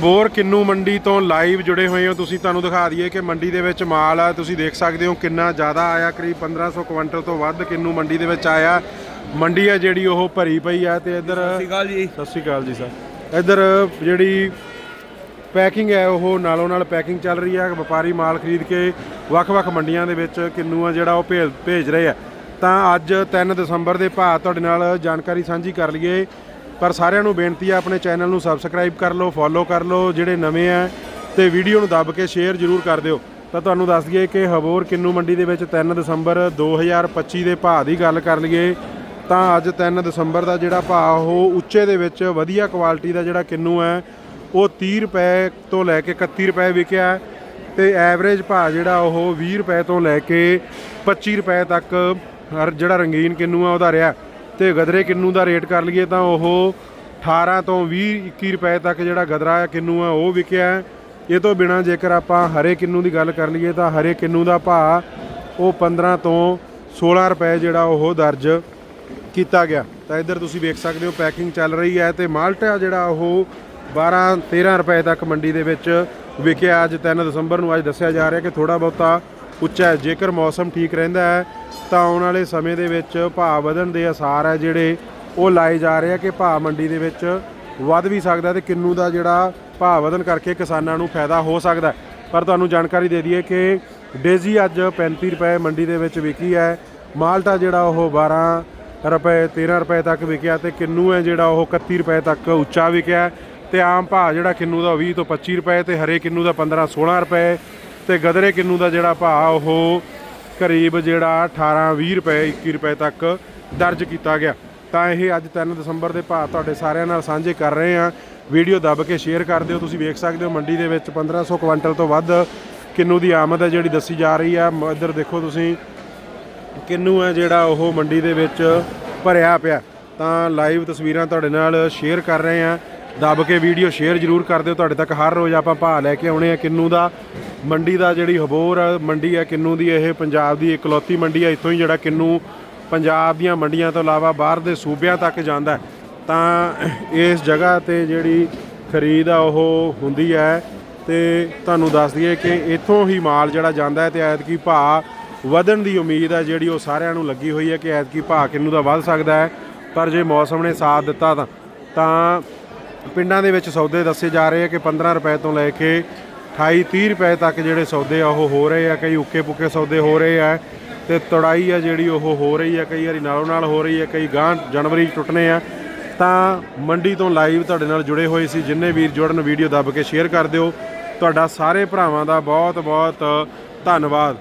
Bore ਕਿੰਨੂ ਮੰਡੀ ਤੋਂ ਲਾਈਵ ਜੁੜੇ ਹੋਏ ਹੋ। ਤੁਸੀਂ ਤੁਹਾਨੂੰ ਦਿਖਾ ਦਈਏ ਕਿ ਮੰਡੀ ਦੇ ਵਿੱਚ ਮਾਲ ਆ। ਤੁਸੀਂ ਦੇਖ ਸਕਦੇ ਹੋ ਕਿੰਨਾ ਜ਼ਿਆਦਾ ਆਇਆ। ਕਰੀਬ 1500 ਕੁਇੰਟਲ ਤੋਂ ਵੱਧ ਕਿੰਨੂ ਮੰਡੀ ਦੇ ਵਿੱਚ ਆਇਆ। ਮੰਡੀ ਆ ਜਿਹੜੀ ਉਹ ਭਰੀ ਪਈ ਆ ਤੇ ਇੱਧਰ ਸਤਿ ਸ਼੍ਰੀ ਅਕਾਲ ਜੀ। ਸਤਿ ਸ਼੍ਰੀ ਅਕਾਲ ਜੀ ਸਰ। ਇੱਧਰ ਜਿਹੜੀ ਪੈਕਿੰਗ ਹੈ ਉਹ ਨਾਲੋਂ ਨਾਲ ਪੈਕਿੰਗ ਚੱਲ ਰਹੀ ਹੈ ਵਪਾਰੀ ਮਾਲ ਖਰੀਦ ਕੇ ਵੱਖ-ਵੱਖ ਮੰਡੀਆਂ ਦੇ ਵਿੱਚ ਕਿੰਨੂ ਆ ਜਿਹੜਾ ਉਹ ਭੇਜ ਭੇਜ ਰਹੇ ਆ। ਤਾਂ ਅੱਜ 3 ਦਸੰਬਰ ਦੇ ਭਾਅ ਤੁਹਾਡੇ ਨਾਲ ਜਾਣਕਾਰੀ ਸਾਂਝੀ ਕਰ ਲਈਏ। ਪਰ ਸਾਰਿਆਂ ਨੂੰ ਬੇਨਤੀ ਆ, ਆਪਣੇ ਚੈਨਲ ਨੂੰ ਸਬਸਕ੍ਰਾਈਬ ਕਰ ਲਓ ਫੋਲੋ ਕਰ ਲਓ, ਜਿਹੜੇ ਨਵੇਂ ਆ, ਤੇ ਵੀਡੀਓ ਨੂੰ ਦੱਬ ਕੇ ਸ਼ੇਅਰ ਜ਼ਰੂਰ ਕਰ ਦਿਓ। ਤਾਂ ਤੁਹਾਨੂੰ ਦੱਸ ਦਈਏ ਕਿ ਹਬੋਰ ਕਿੰਨੂ ਮੰਡੀ ਦੇ ਵਿੱਚ 3 ਦਸੰਬਰ 2025 ਦੇ ਭਾਅ ਦੀ ਗੱਲ ਕਰ ਲਈਏ, ਤਾਂ ਅੱਜ 3 ਦਸੰਬਰ ਦਾ ਜਿਹੜਾ ਭਾਅ, ਉਹ ਉੱਚੇ ਦੇ ਵਿੱਚ ਵਧੀਆ ਕੁਆਲਿਟੀ ਦਾ ਜਿਹੜਾ ਕਿੰਨੂ ਹੈ, ਉਹ 30 ਰੁਪਏ ਤੋਂ ਲੈ ਕੇ 31 ਰੁਪਏ ਵਿਕਿਆ ਹੈ, ਤੇ ਐਵਰੇਜ ਭਾਅ ਜਿਹੜਾ ਉਹ 20 ਰੁਪਏ ਤੋਂ ਲੈ ਕੇ 25 ਰੁਪਏ ਤੱਕ, ਹਰ ਜਿਹੜਾ ਰੰਗੀਨ ਕਿੰਨੂ ਆ ਉਹਦਾ ਰਿਹਾ ਤੇ ਗਦਰੇ ਕਿੰਨੂ ਦਾ ਰੇਟ ਕਰ ਲਈਏ ਤਾਂ ਉਹ 18 ਤੋਂ 20 21 ਰੁਪਏ ਤੱਕ ਜਿਹੜਾ ਗਦਰਾ ਕਿੰਨੂ ਆ, ਉਹ ਵਿਕਿਆ ਹੈ। ਇਹ ਤੋਂ ਬਿਨਾ ਜੇਕਰ ਆਪਾਂ ਹਰੇ ਕਿੰਨੂ ਦੀ ਗੱਲ ਕਰ ਲਈਏ ਤਾਂ ਹਰੇ ਕਿੰਨੂ ਦਾ ਭਾਅ ਉਹ 15 ਤੋਂ 16 ਰੁਪਏ ਜਿਹੜਾ ਉਹ ਦਰਜ ਕੀਤਾ ਗਿਆ। ਤਾਂ ਇੱਧਰ ਤੁਸੀਂ ਵੇਖ ਸਕਦੇ ਹੋ ਪੈਕਿੰਗ ਚੱਲ ਰਹੀ ਹੈ ਤੇ ਮਾਲਟਾ ਜਿਹੜਾ ਉਹ 12 13 ਰੁਪਏ ਤੱਕ ਮੰਡੀ ਦੇ ਵਿੱਚ ਵਿਕਿਆ। ਅੱਜ 3 ਦਸੰਬਰ ਨੂੰ ਅੱਜ ਦੱਸਿਆ ਜਾ ਰਿਹਾ ਕਿ ਥੋੜਾ ਬਹੁਤਾ ਉੱਚਾ ਹੈ। ਜੇਕਰ ਮੌਸਮ ਠੀਕ ਰਹਿੰਦਾ ਹੈ, ਤਾਂ ਆਉਣ ਵਾਲੇ ਸਮੇਂ ਦੇ ਵਿੱਚ ਭਾਅ ਵਧਣ ਦੇ ਅਸਾਰ ਹੈ ਜਿਹੜੇ ਉਹ ਲਾਏ ਜਾ ਰਹੇ ਆ ਕਿ ਭਾਅ ਮੰਡੀ ਦੇ ਵਿੱਚ ਵੱਧ ਵੀ ਸਕਦਾ ਤੇ ਕਿੰਨੂ ਦਾ ਜਿਹੜਾ ਭਾਅ ਵਧਣ ਕਰਕੇ ਕਿਸਾਨਾਂ ਨੂੰ ਫਾਇਦਾ ਹੋ ਸਕਦਾ ਪਰ ਤੁਹਾਨੂੰ ਜਾਣਕਾਰੀ ਦੇ ਦਈਏ ਕਿ ਡੇਜ਼ੀ ਅੱਜ 35 ਰੁਪਏ ਮੰਡੀ ਦੇ ਵਿੱਚ ਵਿਕੀ ਹੈ। ਮਾਲਟਾ ਜਿਹੜਾ ਉਹ 12 ਰੁਪਏ 13 ਰੁਪਏ ਤੱਕ ਵਿਕਿਆ ਤੇ ਕਿੰਨੂ ਹੈ ਜਿਹੜਾ ਉਹ 31 ਰੁਪਏ ਤੱਕ ਉੱਚਾ ਵਿਕਿਆ ਹੈ। ਤੇ ਆਮ ਭਾਅ ਜਿਹੜਾ ਕਿੰਨੂ ਦਾ ਉਹ 20 ਤੋਂ 25 ਰੁਪਏ ਤੇ ਹਰੇ ਕਿੰਨੂ ਦਾ 15 16 ਰੁਪਏ ਤੇ ਗਦਰੇ ਕਿੰਨੂ ਦਾ ਜਿਹੜਾ ਭਾਅ, ਉਹ ਕਰੀਬ ਜਿਹੜਾ 18 20 ਰੁਪਏ 21 ਰੁਪਏ ਤੱਕ ਦਰਜ ਕੀਤਾ ਗਿਆ। ਤਾਂ ਇਹ ਅੱਜ 3 ਦਸੰਬਰ ਦੇ ਭਾਅ ਤੁਹਾਡੇ ਸਾਰਿਆਂ ਨਾਲ ਸਾਂਝੇ ਕਰ ਰਹੇ ਹਾਂ। ਵੀਡੀਓ ਦੱਬ ਕੇ ਸ਼ੇਅਰ ਕਰ ਦਿਓ। ਤੁਸੀਂ ਵੇਖ ਸਕਦੇ ਹੋ ਮੰਡੀ ਦੇ ਵਿੱਚ 1500 ਕੁਇੰਟਲ ਤੋਂ ਵੱਧ ਕਿੰਨੂ ਦੀ ਆਮਦ ਹੈ, ਜਿਹੜੀ ਦੱਸੀ ਜਾ ਰਹੀ ਹੈ ਇੱਧਰ ਦੇਖੋ ਤੁਸੀਂ, ਕਿੰਨੂ ਹੈ ਜਿਹੜਾ ਉਹ ਮੰਡੀ ਦੇ ਵਿੱਚ ਭਰਿਆ ਪਿਆ। ਤਾਂ ਲਾਈਵ ਤਸਵੀਰਾਂ ਤੁਹਾਡੇ ਨਾਲ ਸ਼ੇਅਰ ਕਰ ਰਹੇ ਹਾਂ। ਦੱਬ ਕੇ ਵੀਡੀਓ ਸ਼ੇਅਰ ਜ਼ਰੂਰ ਕਰ ਦਿਓ। ਤੁਹਾਡੇ ਤੱਕ ਹਰ ਰੋਜ਼ ਆਪਾਂ ਭਾਅ ਲੈ ਕੇ ਆਉਣੇ ਆ ਕਿੰਨੂ ਦਾ। ਮੰਡੀ ਦਾ ਜਿਹੜੀ ਹਬੋਰ ਮੰਡੀ ਹੈ ਕਿੰਨੂ ਦੀ, ਇਹ ਪੰਜਾਬ ਦੀ ਇਕਲੌਤੀ ਮੰਡੀ ਹੈ ਇੱਥੋਂ ਹੀ ਜਿਹੜਾ ਕਿੰਨੂ ਪੰਜਾਬ ਦੀਆਂ ਮੰਡੀਆਂ ਤੋਂ ਇਲਾਵਾ ਬਾਹਰ ਦੇ ਸੂਬਿਆਂ ਤੱਕ ਜਾਂਦਾ ਤਾਂ ਇਸ ਜਗ੍ਹਾ ਤੇ ਜਿਹੜੀ ਖਰੀਦ ਆ, ਉਹ ਹੁੰਦੀ ਹੈ। ਤੇ ਤੁਹਾਨੂੰ ਦੱਸ ਦਈਏ ਕਿ ਇੱਥੋਂ ਹੀ ਮਾਲ ਜਿਹੜਾ ਜਾਂਦਾ ਹੈ ਤੇ ਐਤਕੀ ਭਾਅ ਵਧਣ ਦੀ ਉਮੀਦ ਹੈ, ਜਿਹੜੀ ਉਹ ਸਾਰਿਆਂ ਨੂੰ ਲੱਗੀ ਹੋਈ ਹੈ ਕਿ ਐਤਕੀ ਭਾਅ ਕਿੰਨੂ ਦਾ ਵੱਧ ਸਕਦਾ ਹੈ। ਪਰ ਜੇ ਮੌਸਮ ਨੇ ਸਾਥ ਦਿੱਤਾ ਤਾਂ ਤਾਂ ਪਿੰਡਾਂ ਦੇ ਵਿੱਚ ਸੌਦੇ ਦੱਸੇ ਜਾ ਰਹੇ ਆ ਕਿ 15 ਰੁਪਏ ਤੋਂ ਲੈ ਕੇ 28 30 ਰੁਪਏ ਤੱਕ ਜਿਹੜੇ ਸੌਦੇ ਆ, ਉਹ ਹੋ ਰਹੇ ਆ, ਕਈ ਉੱਕੇ ਪੁੱਕੇ ਸੌਦੇ ਹੋ ਰਹੇ ਆ ਤੇ ਤੜਾਈ ਆ ਜਿਹੜੀ ਉਹ ਹੋ ਰਹੀ ਆ, ਕਈ ਵਾਰੀ ਨਾਲੋਂ ਨਾਲ ਹੋ ਰਹੀ ਆ, ਕਈ ਗਾਂ ਜਨਵਰੀ 'ਚ ਟੁੱਟਣੇ ਆ। ਤਾਂ ਮੰਡੀ ਤੋਂ ਲਾਈਵ ਤੁਹਾਡੇ ਨਾਲ ਜੁੜੇ ਹੋਏ ਸੀ, ਜਿੰਨੇ ਵੀਰ ਜੁੜਨ, ਵੀਡੀਓ ਦੱਬ ਕੇ ਸ਼ੇਅਰ ਕਰ ਦਿਓ। ਤੁਹਾਡਾ ਸਾਰੇ ਭਰਾਵਾਂ ਦਾ ਬਹੁਤ ਬਹੁਤ ਧੰਨਵਾਦ।